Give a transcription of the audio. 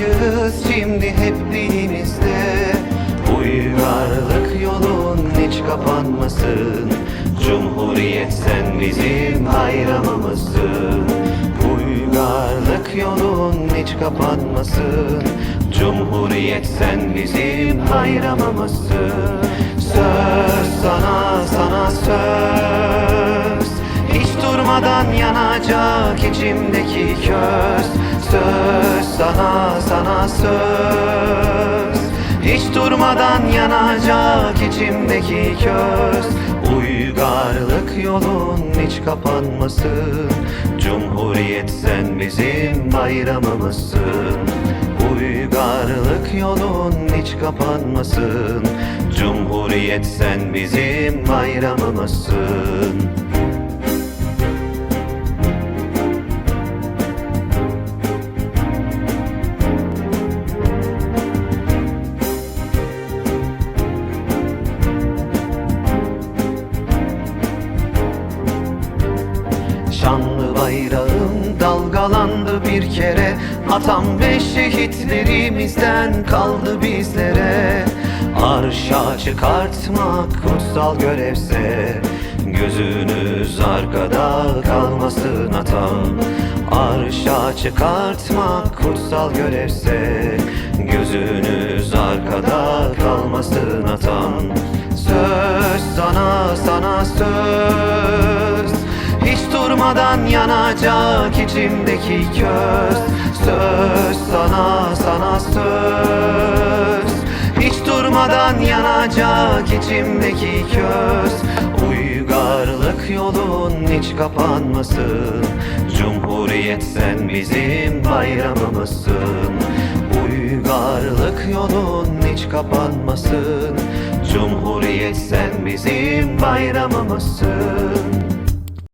bayraklarız şimdi hep dilimizde Uygarlık yolun hiç kapanmasın. Cumhuriyet sen bizim bayramımızsın Uygarlık yolun hiç kapanmasın. Cumhuriyet sen bizim bayramımızsın Söz sana sana söz durmadan yanacak içimdeki köz Söz sana sana söz. Hiç durmadan yanacak içimdeki köz. Uygarlık yolun hiç kapanmasın. Cumhuriyet sen bizim bayramımızsın. Uygarlık yolun hiç kapanmasın. Cumhuriyet sen bizim bayramımızsın Şanlı bayrağım dalgalandı bir kere. Atam ve şehitlerimizden kaldı bizlere. Arşa çıkartmak kutsal görevse Gözünüz arkada kalmasın atam. Arşa çıkartmak kutsal görevse Gözünüz arkada kalmasın atam. Söz sana sana söz durmadan yanacak içimdeki köz Söz sana sana söz. Hiç durmadan yanacak içimdeki köz Uygarlık yolun hiç kapanmasın. Cumhuriyet sen bizim bayramımızsın. Uygarlık yolun hiç kapanmasın. Cumhuriyet sen bizim bayramımızsın